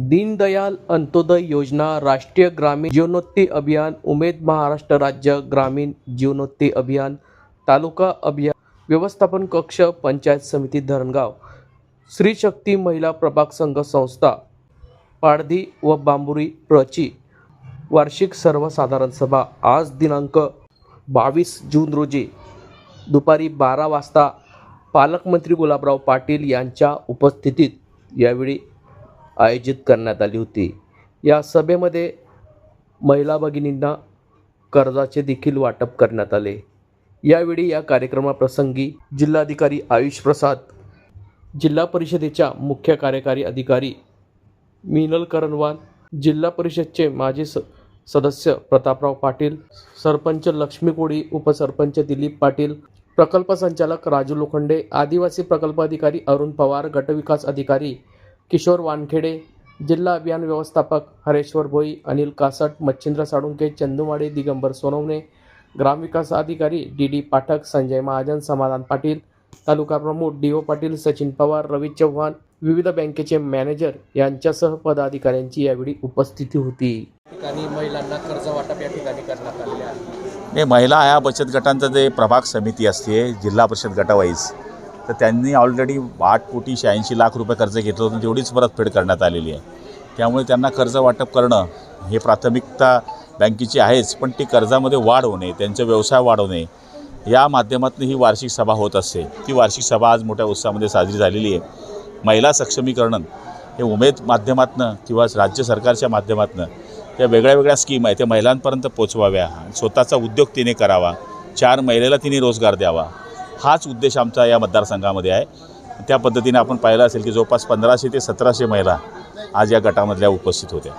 दीनदयाल अंत्योदय योजना राष्ट्रीय ग्रामीण जीवनोत्ती अभियान उमेद महाराष्ट्र राज्य ग्रामीण जीवनोत्ती अभियान तालुका अभियान व्यवस्थापन कक्ष पंचायत समिती धरणगाव श्री शक्ती महिला प्रभाग संघ संस्था पाडधी व बांबुरी प्रची वार्षिक सर्वसाधारण सभा आज दिनांक बावीस जून रोजी दुपारी बारा वाजता पालकमंत्री गुलाबराव पाटील यांच्या उपस्थितीत यावेळी आयोजित करण्यात आली होती. या सभेमध्ये महिला भगिनींना कर्जाचे देखील वाटप करण्यात आले. यावेळी या कार्यक्रमाप्रसंगी जिल्हाधिकारी आयुष प्रसाद जिल्हा परिषदेच्या मुख्य कार्यकारी अधिकारी मिनल करणवाल जिल्हा परिषदचे माजी स सदस्य प्रतापराव पाटील सरपंच लक्ष्मी कोळी उपसरपंच दिलीप पाटील प्रकल्प संचालक राजू लोखंडे आदिवासी प्रकल्प अधिकारी अरुण पवार गटविकास अधिकारी किशोर वानखेडे जिल्हा अभियान व्यवस्थापक हरेश्वर भोई अनिल कासट मच्छिंद्र साळुंके चंदुमाडे दिगंबर सोनवणे ग्रामविकास अधिकारी डी डी पाठक संजय महाजन समाधान पाटील तालुका प्रमुख डी ओ पाटील सचिन पवार रवी चव्हाण विविध बँकेचे मॅनेजर यांच्यासह पदाधिकाऱ्यांची यावेळी उपस्थिती होती. ठिकाणी महिलांना कर्ज वाटप या ठिकाणी करण्यात आलेले आहे. हे महिला या बचत गटांचं जे प्रभाग समिती असते जिल्हा परिषद गटावाईज तर त्यांनी ऑलरेडी आठ कोटी शहाऐंशी लाख रुपये कर्ज घेतलं होतं. तेवढीच परतफेड करण्यात आलेली आहे. त्यामुळे त्यांना कर्ज वाटप करणं हे प्राथमिकता बँकेची आहेच पण ती कर्जामध्ये वाढ होणे त्यांचा व्यवसाय वाढवणे या माध्यमातून ही वार्षिक सभा होत असते. ती वार्षिक सभा आज मोठ्या उत्साहामध्ये साजरी झालेली आहे. महिला सक्षमीकरण हे उमेद माध्यमातनं किंवा राज्य सरकारच्या माध्यमातनं त्या वेगळ्या वेगळ्या स्कीम आहे त्या महिलांपर्यंत पोचवाव्या स्वतःचा उद्योग तिने करावा. चार महिलेला तिने रोजगार द्यावा. हाच उद्देश आमचा या मतदारसंघामध्ये आहे. त्या पद्धतीने आपण पाहिलं असेल की जवळपास पंधराशे ते सतराशे महिला आज या गटामधल्या उपस्थित होत्या.